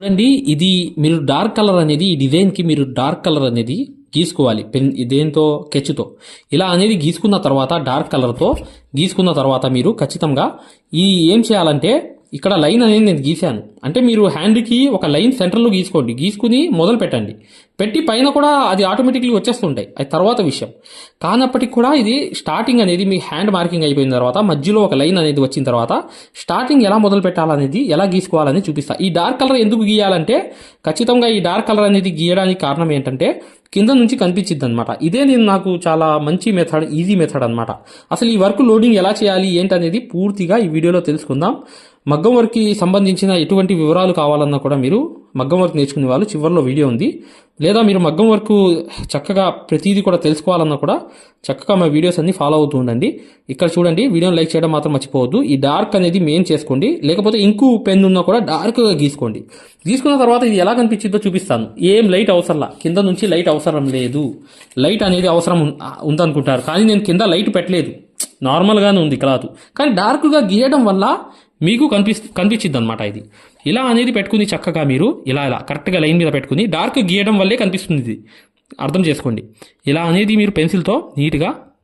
చూడండి ఇది మీరు డార్క్ కలర్ అనేది ఈ డిజైన్కి మీరు డార్క్ కలర్ అనేది గీసుకోవాలి పెన్ దేంతో కెచ్తో ఇలా అనేది గీసుకున్న తర్వాత డార్క్ కలర్తో గీసుకున్న తర్వాత మీరు ఖచ్చితంగా ఈ ఏం చేయాలంటే ఇక్కడ లైన్ అనేది నేను గీశాను. అంటే మీరు హ్యాండ్కి ఒక లైన్ సెంటర్లో గీసుకోండి. గీసుకుని మొదలు పెట్టండి. పెట్టి పైన కూడా అది ఆటోమేటిక్లీ వచ్చేస్తుంటాయి. అది తర్వాత విషయం. కానప్పటికి కూడా ఇది స్టార్టింగ్ అనేది మీ హ్యాండ్ మార్కింగ్ అయిపోయిన తర్వాత మధ్యలో ఒక లైన్ అనేది వచ్చిన తర్వాత స్టార్టింగ్ ఎలా మొదలు పెట్టాలనేది ఎలా గీసుకోవాలని చూపిస్తా. ఈ డార్క్ కలర్ ఎందుకు గీయాలంటే ఖచ్చితంగా ఈ డార్క్ కలర్ అనేది గీయడానికి కారణం ఏంటంటే కింద నుంచి కనిపించిద్ది అనమాట ఇదే నేను నాకు చాలా మంచి మెథడ్ ఈజీ మెథడ్ అనమాట అసలు ఈ వర్క్ లోడింగ్ ఎలా చేయాలి ఏంటనేది పూర్తిగా ఈ వీడియోలో తెలుసుకుందాం. మగ్గం వర్క్కి సంబంధించిన ఎటువంటి వివరాలు కావాలన్నా కూడా మీరు మగ్గం వర్క్ నేర్చుకునే వాళ్ళు చివరిలో వీడియో ఉంది. లేదా మీరు మగ్గం వర్క్ చక్కగా ప్రతిదీ కూడా తెలుసుకోవాలన్నా కూడా చక్కగా మా వీడియోస్ అన్ని ఫాలో అవుతూ ఉండండి. ఇక్కడ చూడండి వీడియోని లైక్ చేయడం మాత్రం మర్చిపోవద్దు. ఈ డార్క్ అనేది మెయిన్ చేసుకోండి. లేకపోతే ఇంకు పెన్ ఉన్నా కూడా డార్క్గా గీసుకోండి. గీసుకున్న తర్వాత ఇది ఎలా కనిపించిందో చూపిస్తాను. ఏం లైట్ అవసరంలా? కింద నుంచి లైట్ అవసరం లేదు. లైట్ అనేది అవసరం ఉం- ఉందనుకుంటారు. కానీ నేను కింద లైట్ పెట్టలేదు. నార్మల్గానే ఉంది క్లాత్. కానీ డార్క్గా గీయడం వల్ల మీకు కనిపి కనిపించింది అనమాట ఇది. ఇలా అనేది పెట్టుకుని చక్కగా మీరు ఇలా ఇలా కరెక్ట్గా లైన్ మీద పెట్టుకుని డార్క్ గీయడం వల్లే కనిపిస్తుంది ఇది. అర్థం చేసుకోండి. ఇలా అనేది మీరు పెన్సిల్తో నీట్గా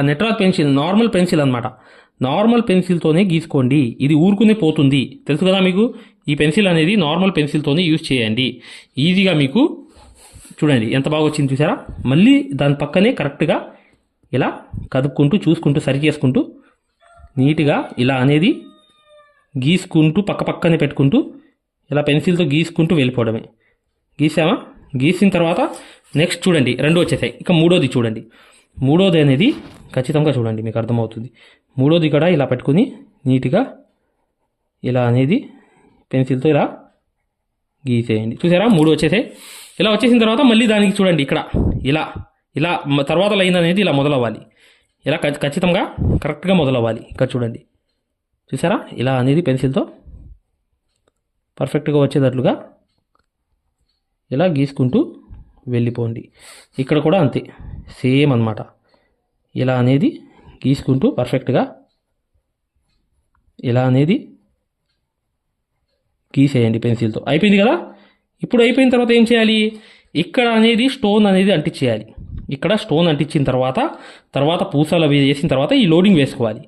నెట్రాక్ పెన్సిల్ నార్మల్ పెన్సిల్ అనమాట నార్మల్ పెన్సిల్తోనే గీసుకోండి. ఇది ఊరుకునే పోతుంది. తెలుసు కదా మీకు? ఈ పెన్సిల్ అనేది నార్మల్ పెన్సిల్తోనే యూజ్ చేయండి. ఈజీగా మీకు చూడండి ఎంత బాగా వచ్చింది చూసారా? మళ్ళీ దాని పక్కనే కరెక్ట్గా ఇలా కదుపుకుంటూ చూసుకుంటూ సరి చేసుకుంటూ నీట్గా ఇలా అనేది గీసుకుంటూ పక్క పక్కనే పెట్టుకుంటూ ఇలా పెన్సిల్తో గీసుకుంటూ వెళ్ళిపోవడమే. గీసామా? గీసిన తర్వాత నెక్స్ట్ చూడండి రెండు వచ్చేసాయి. ఇక మూడోది చూడండి. మూడోది అనేది ఖచ్చితంగా చూడండి మీకు అర్థమవుతుంది. మూడోది కూడా ఇలా పెట్టుకుని నీట్గా ఇలా అనేది పెన్సిల్తో ఇలా గీసేయండి. చూసారా? మూడు వచ్చేసాయి ఇలా వచ్చేసిన తర్వాత మళ్ళీ దానికి చూడండి ఇక్కడ. ఇలా ఇలా తర్వాత లైన్ అనేది ఇలా మొదలవ్వాలి. ఇలా ఖచ్చితంగా కరెక్ట్గా మొదలవ్వాలి. ఇక్కడ చూడండి. చూసారా? ఇలా అనేది పెన్సిల్తో పర్ఫెక్ట్గా వచ్చేటట్లుగా ఇలా గీసుకుంటూ వెళ్ళిపోండి. ఇక్కడ కూడా అంతే. సేమ్ అన్నమాట. ఇలా అనేది గీసుకుంటూ పర్ఫెక్ట్గా ఇలా అనేది గీసేయండి పెన్సిల్తో. అయిపోయింది కదా? ఇప్పుడు అయిపోయిన తర్వాత ఏం చేయాలి? ఇక్కడ అనేది స్టోన్ అనేది అంటించేయాలి. ఇక్కడ స్టోన్ అంటించిన తర్వాత తర్వాత పూసలు అవి వేసిన తర్వాత ఈ లోడింగ్ వేసుకోవాలి.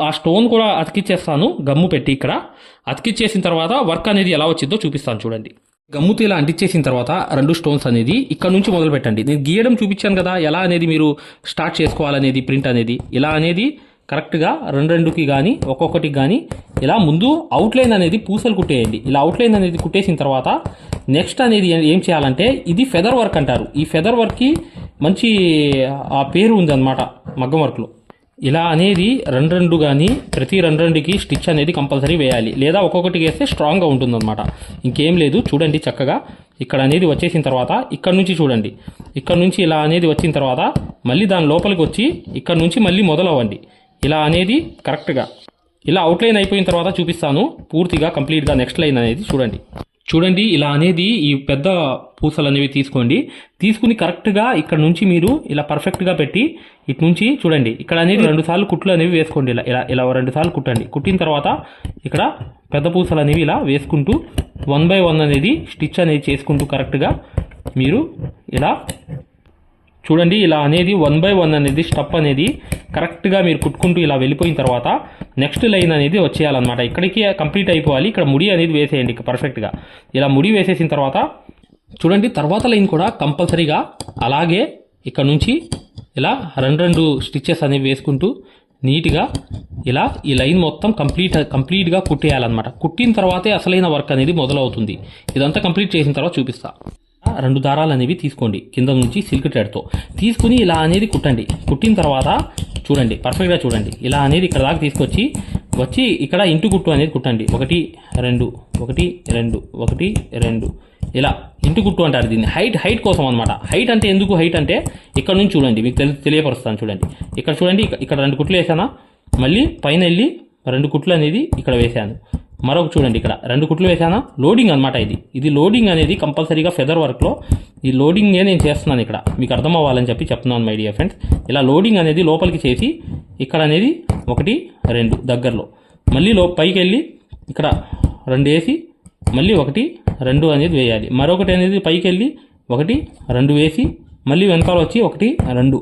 ఆ స్టోన్ కూడా అతికిచ్చేస్తాను గమ్ము పెట్టి ఇక్కడ. అతికిచ్చేసిన తర్వాత వర్క్ అనేది ఎలా వచ్చిందో చూపిస్తాను చూడండి. గమ్ముతో ఇలా అంటించేసిన తర్వాత రెండు స్టోన్స్ అనేది ఇక్కడ నుంచి మొదలు పెట్టండి నేను గీయడం చూపించాను కదా ఎలా అనేది మీరు స్టార్ట్ చేసుకోవాలనేది ప్రింట్ అనేది. ఇలా అనేది కరెక్ట్గా రెండు రెండుకి కానీ ఒక్కొక్కటికి కానీ ఇలా ముందు అవుట్లైన్ అనేది పూసలు కుట్టేయండి. ఇలా అవుట్లైన్ అనేది కుట్టేసిన తర్వాత నెక్స్ట్ అనేది ఏం చేయాలంటే ఇది ఫెదర్ వర్క్ అంటారు. ఈ ఫెదర్ వర్క్కి మంచి ఆ పేరు ఉందన్నమాట మగ్గం వర్క్లో ఇలా అనేది రెండు రెండు కానీ ప్రతి రెండు రెండుకి స్టిచ్ అనేది కంపల్సరీ వేయాలి. లేదా ఒక్కొక్కటికి వేస్తే స్ట్రాంగ్గా ఉంటుందన్నమాట. ఇంకేం లేదు చూడండి చక్కగా. ఇక్కడ అనేది వచ్చేసిన తర్వాత ఇక్కడ నుంచి చూడండి. ఇక్కడ నుంచి ఇలా అనేది వచ్చిన తర్వాత మళ్ళీ దాని లోపలికి వచ్చి ఇక్కడ నుంచి మళ్ళీ మొదలవ్వండి. ఇలా అనేది కరెక్ట్గా. ఇలా అవుట్లైన్ అయిపోయిన తర్వాత చూపిస్తాను. పూర్తిగా కంప్లీట్గా నెక్స్ట్ లైన్ అనేది చూడండి. చూడండి ఇలా అనేది ఈ పెద్ద పూసలు అనేవి తీసుకోండి. తీసుకుని కరెక్ట్గా ఇక్కడ నుంచి మీరు ఇలా పర్ఫెక్ట్గా పెట్టి ఇటు నుంచి చూడండి ఇక్కడ అనేది రెండు సార్లు కుట్లు అనేవి వేసుకోండి. ఇలా ఇలా ఇలా రెండు సార్లు కుట్టండి. కుట్టిన తర్వాత ఇక్కడ పెద్ద పూసలు అనేవి ఇలా వేసుకుంటూ వన్ బై వన్ అనేది స్టిచ్ అనేది చేసుకుంటూ కరెక్ట్గా మీరు ఇలా చూడండి ఇలా అనేది వన్ బై వన్ అనేది స్టప్ అనేది కరెక్ట్గా మీరు కుట్టుకుంటూ ఇలా వెళ్ళిపోయిన తర్వాత నెక్స్ట్ లైన్ అనేది వచ్చేయాలన్నమాట. ఇక్కడికి కంప్లీట్ అయిపోవాలి. ఇక్కడ ముడి అనేది వేసేయండి పర్ఫెక్ట్గా ఇలా ముడి వేసేసిన తర్వాత చూడండి తర్వాత లైన్ కూడా కంపల్సరీగా అలాగే ఇక్కడ నుంచి ఇలా రెండు రెండు స్టిచ్చెస్ అనేవి వేసుకుంటూ నీట్గా ఇలా ఈ లైన్ మొత్తం కంప్లీట్ కంప్లీట్గా కుట్టేయాలన్నమాట. కుట్టిన తర్వాతే అసలైన వర్క్ అనేది మొదలవుతుంది. ఇదంతా కంప్లీట్ చేసిన తర్వాత చూపిస్తాను రెండు దారాలు అనేవి తీసుకోండి. కింద నుంచి సిల్క్ థ్రెడ్తో. తీసుకుని ఇలా అనేది కుట్టండి. కుట్టిన తర్వాత చూడండి. పర్ఫెక్ట్గా చూడండి. ఇలా అనేది ఇక్కడ దాకా తీసుకొచ్చి వచ్చి ఇక్కడ ఇంటు కుట్టు అనేది కుట్టండి. ఒకటి రెండు ఒకటి రెండు ఒకటి రెండు. ఇలా ఇంటి గుట్టు అంటారు దీన్ని. హైట్ హైట్ కోసం అనమాట హైట్ అంటే ఎందుకు హైట్ అంటే ఇక్కడ నుంచి చూడండి. మీకు తెలి తెలియపరుస్తాను చూడండి. ఇక్కడ చూడండి. ఇక్కడ రెండు కుట్లు వేసానా మళ్ళీ పైన వెళ్ళి రెండు కుట్లు అనేది ఇక్కడ వేసాను మరొక చూడండి ఇక్కడ. రెండు కుట్లు వేసానా లోడింగ్ అనమాట ఇది. ఇది లోడింగ్ అనేది కంపల్సరీగా ఫెదర్ వర్క్లో ఈ లోడింగే నేను చేస్తున్నాను ఇక్కడ. మీకు అర్థం అవ్వాలని చెప్పి చెప్తున్నాను మై డియర్ ఫ్రెండ్స్ ఇలా లోడింగ్ అనేది లోపలికి చేసి ఇక్కడ అనేది ఒకటి రెండు దగ్గరలో. మళ్ళీ లో పైకి వెళ్ళి ఇక్కడ రెండు వేసి మళ్ళీ ఒకటి రెండు అనేది వేయాలి. మరొకటి అనేది పైకి వెళ్ళి ఒకటి రెండు వేసి మళ్ళీ వెనకాల వచ్చి ఒకటి రెండు.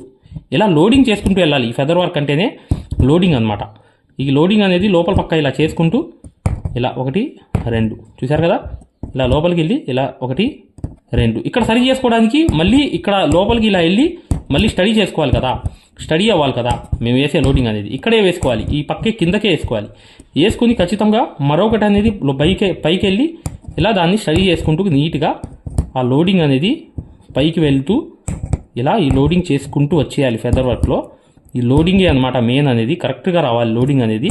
ఇలా లోడింగ్ చేసుకుంటూ వెళ్ళాలి. ఈ ఫెదర్ వర్క్ అంటేనే లోడింగ్ అనమాట ఈ లోడింగ్ అనేది లోపల పక్క ఇలా చేసుకుంటూ ఇలా ఒకటి రెండు. చూశారు కదా? ఇలా లోపలికి వెళ్ళి ఇలా ఒకటి రెండు. ఇక్కడ సరి చేసుకోవడానికి మళ్ళీ ఇక్కడ లోపలికి ఇలా వెళ్ళి మళ్ళీ స్టడీ చేసుకోవాలి కదా. స్టడీ అవ్వాలి కదా. మేము వేసే లోడింగ్ అనేది. ఇక్కడే వేసుకోవాలి. ఈ పక్కే కిందకే వేసుకోవాలి. వేసుకుని ఖచ్చితంగా మరొకటి అనేది లో- పైకి పైకి వెళ్ళి ఇలా దాన్ని స్టడీ చేసుకుంటూ నీట్గా ఆ లోడింగ్ అనేది పైకి వెళ్తూ ఇలా ఈ లోడింగ్ చేసుకుంటూ వచ్చేయాలి ఫెదర్ వర్క్లో. ఈ లోడింగే అనమాట మెయిన్ అనేది. కరెక్ట్గా రావాలి లోడింగ్ అనేది.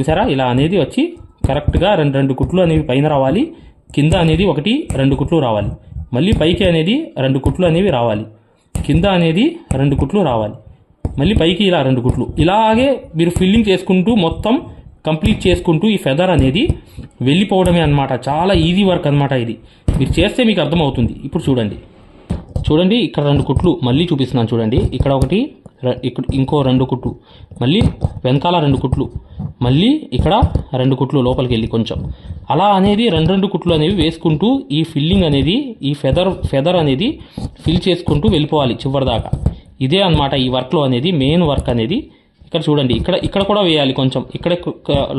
చూసారా? ఇలా అనేది వచ్చి కరెక్ట్గా రెండు రెండు కుట్లు అనేవి పైన రావాలి. కింద అనేది ఒకటి రెండు కుట్లు రావాలి. మళ్ళీ పైకి అనేది రెండు కుట్లు అనేవి రావాలి. కింద అనేది రెండు కుట్లు రావాలి. మళ్ళీ పైకి ఇలా రెండు కుట్లు. ఇలాగే మీరు ఫిల్లింగ్ చేసుకుంటూ మొత్తం కంప్లీట్ చేసుకుంటూ ఈ ఫెదర్ అనేది వెళ్ళిపోవడమే అన్నమాట. చాలా ఈజీ వర్క్ అన్నమాట ఇది. మీరు చేస్తే మీకు అర్థమవుతుంది. ఇప్పుడు చూడండి. చూడండి ఇక్కడ రెండు కుట్లు మళ్ళీ చూపిస్తున్నాను చూడండి. ఇక్కడ ఒకటి ఇక్కడ ఇంకో రెండు కుట్లు. మళ్ళీ వెనకాల రెండు కుట్లు. మళ్ళీ ఇక్కడ రెండు కుట్లు లోపలికి వెళ్ళి కొంచెం. అలా అనేది రెండు రెండు కుట్లు అనేవి వేసుకుంటూ ఈ ఫిల్లింగ్ అనేది ఈ ఫెదర్ ఫెదర్ అనేది ఫిల్ చేసుకుంటూ వెళ్ళిపోవాలి చివరి దాకా ఇదే అన్నమాట ఈ వర్క్లో అనేది మెయిన్ వర్క్ అనేది. ఇక్కడ చూడండి ఇక్కడ ఇక్కడ కూడా వేయాలి కొంచెం. ఇక్కడ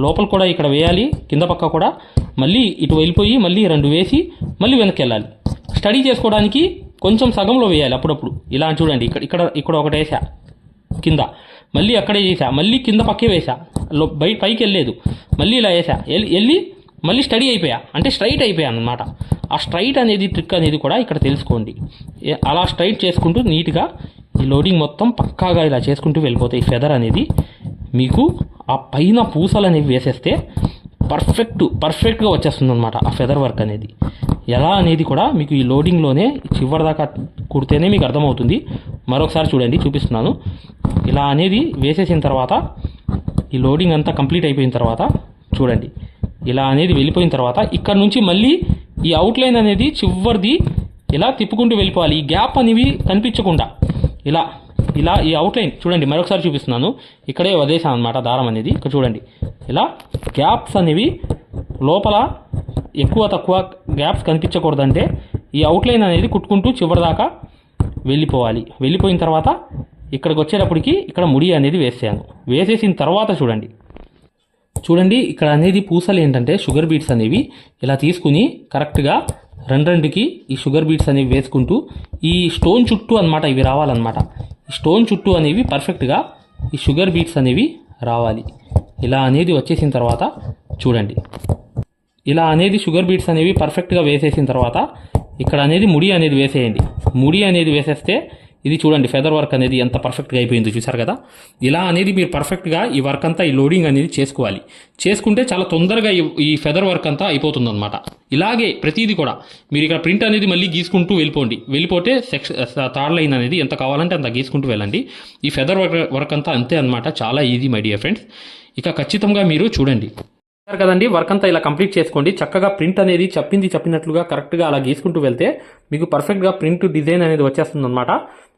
లోపల కూడా ఇక్కడ వేయాలి కింద పక్క కూడా. మళ్ళీ ఇటు వెళ్ళిపోయి మళ్ళీ రెండు వేసి మళ్ళీ వెనక్కి వెళ్ళాలి స్టడీ చేసుకోవడానికి కొంచెం సగంలో వేయాలి అప్పుడప్పుడు. ఇలా చూడండి ఇక్కడ ఇక్కడ ఇక్కడ ఒకటి వేసా. కింద. మళ్ళీ అక్కడే చేసా మళ్ళీ కింద పక్కే వేసా లో బయట పైకి వెళ్ళలేదు మళ్ళీ ఇలా వేసా వెళ్ళి మళ్ళీ స్టడీ అయిపోయా. అంటే స్ట్రైట్ అయిపోయాను అనమాట ఆ స్ట్రైట్ అనేది ట్రిక్ అనేది కూడా ఇక్కడ తెలుసుకోండి. అలా స్ట్రైట్ చేసుకుంటూ నీట్గా ఈ లోడింగ్ మొత్తం పక్కాగా ఇలా చేసుకుంటూ వెళ్ళిపోతాయి ఫెదర్ అనేది మీకు ఆ పైన పూసలు అనేవి వేసేస్తే పర్ఫెక్ట్ పర్ఫెక్ట్గా వచ్చేస్తుంది అనమాట ఆ ఫెదర్ వర్క్ అనేది. ఎలా అనేది కూడా మీకు ఈ లోడింగ్లోనే చివరిదాకా కుడితేనే మీకు అర్థమవుతుంది. మరొకసారి చూడండి చూపిస్తున్నాను. ఇలా అనేది వేసేసిన తర్వాత ఈ లోడింగ్ అంతా కంప్లీట్ అయిపోయిన తర్వాత చూడండి. ఇలా అనేది వెళ్ళిపోయిన తర్వాత ఇక్కడ నుంచి మళ్ళీ ఈ అవుట్లైన్ అనేది చివరిది ఇలా తిప్పుకుంటూ వెళ్ళిపోవాలి. ఈ గ్యాప్ అనేవి కనిపించకుండా. ఇలా ఇలా ఈ అవుట్లైన్ చూడండి మరొకసారి చూపిస్తున్నాను. ఇక్కడే వదిలేసాను అనమాట దారం అనేది. ఇక్కడ చూడండి. ఇలా గ్యాప్స్ అనేవి లోపల ఎక్కువ తక్కువ గ్యాప్స్ కనిపించకూడదంటే ఈ అవుట్లైన్ అనేది కుట్టుకుంటూ చివరిదాకా వెళ్ళిపోవాలి. వెళ్ళిపోయిన తర్వాత ఇక్కడికి వచ్చేటప్పటికి ఇక్కడ ముడి అనేది వేసాను వేసేసిన తర్వాత చూడండి. చూడండి ఇక్కడ అనేది పూసలు ఏంటంటే షుగర్ బీట్స్ అనేవి. ఇలా తీసుకుని కరెక్ట్గా రెండు రెండుకి ఈ షుగర్ బీట్స్ అనేవి వేసుకుంటూ ఈ స్టోన్ చుట్టూ అన్నమాట ఇవి రావాలన్నమాట. ఈ స్టోన్ చుట్టూ అనేవి పర్ఫెక్ట్గా ఈ షుగర్ బీట్స్ అనేవి రావాలి. ఇలా అనేది వచ్చేసిన తర్వాత చూడండి. ఇలా అనేది షుగర్ బీట్స్ అనేవి పర్ఫెక్ట్గా వేసేసిన తర్వాత ఇక్కడ అనేది ముడి అనేది వేసేయండి. ముడి అనేది వేసేస్తే ఇది చూడండి ఫెదర్ వర్క్ అనేది ఎంత పర్ఫెక్ట్గా అయిపోయిందో చూసారు కదా? ఇలా అనేది మీరు పర్ఫెక్ట్గా ఈ వర్క్ అంతా ఈ లోడింగ్ అనేది చేసుకోవాలి. చేసుకుంటే చాలా తొందరగా ఈ- ఫెదర్ వర్క్ అంతా అయిపోతుంది అనమాట ఇలాగే ప్రతిదీ కూడా మీరు ఇక్కడ ప్రింట్ అనేది మళ్ళీ గీసుకుంటూ వెళ్ళిపోండి. వెళ్ళిపోతే సెక్షన్ థర్డ్ లైన్ అనేది ఎంత కావాలంటే అంత గీసుకుంటూ వెళ్ళండి. ఈ ఫెదర్ వర్క్ వర్క్ అంతా అంతే అనమాట చాలా ఈజీ మై డియర్ ఫ్రెండ్స్ ఇక ఖచ్చితంగా మీరు చూడండి. కదండి? వర్క్ అంతా ఇలా కంప్లీట్ చేసుకోండి. చక్కగా ప్రింట్ అనేది చెప్పింది చెప్పినట్లుగా కరెక్ట్గా అలా గీసుకుంటూ వెళ్తే మీకు పర్ఫెక్ట్గా ప్రింట్ డిజైన్ అనేది వచ్చేస్తుంది అనమాట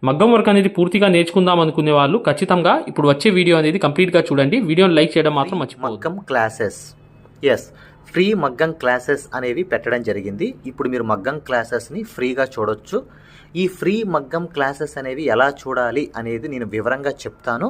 మగ్గం వర్క్ అనేది పూర్తిగా నేర్చుకుందాం అనుకునే వాళ్ళు ఖచ్చితంగా ఇప్పుడు వచ్చే వీడియో అనేది కంప్లీట్గా చూడండి. వీడియోని లైక్ చేయడం మాత్రం మర్చిపోవద్దు. మగ్గం క్లాసెస్. ఎస్ ఫ్రీ మగ్గం క్లాసెస్ అనేవి పెట్టడం జరిగింది. ఇప్పుడు మీరు మగ్గం క్లాసెస్ని ఫ్రీగా చూడొచ్చు. ఈ ఫ్రీ మగ్గం క్లాసెస్ అనేవి ఎలా చూడాలి అనేది నేను వివరంగా చెప్తాను.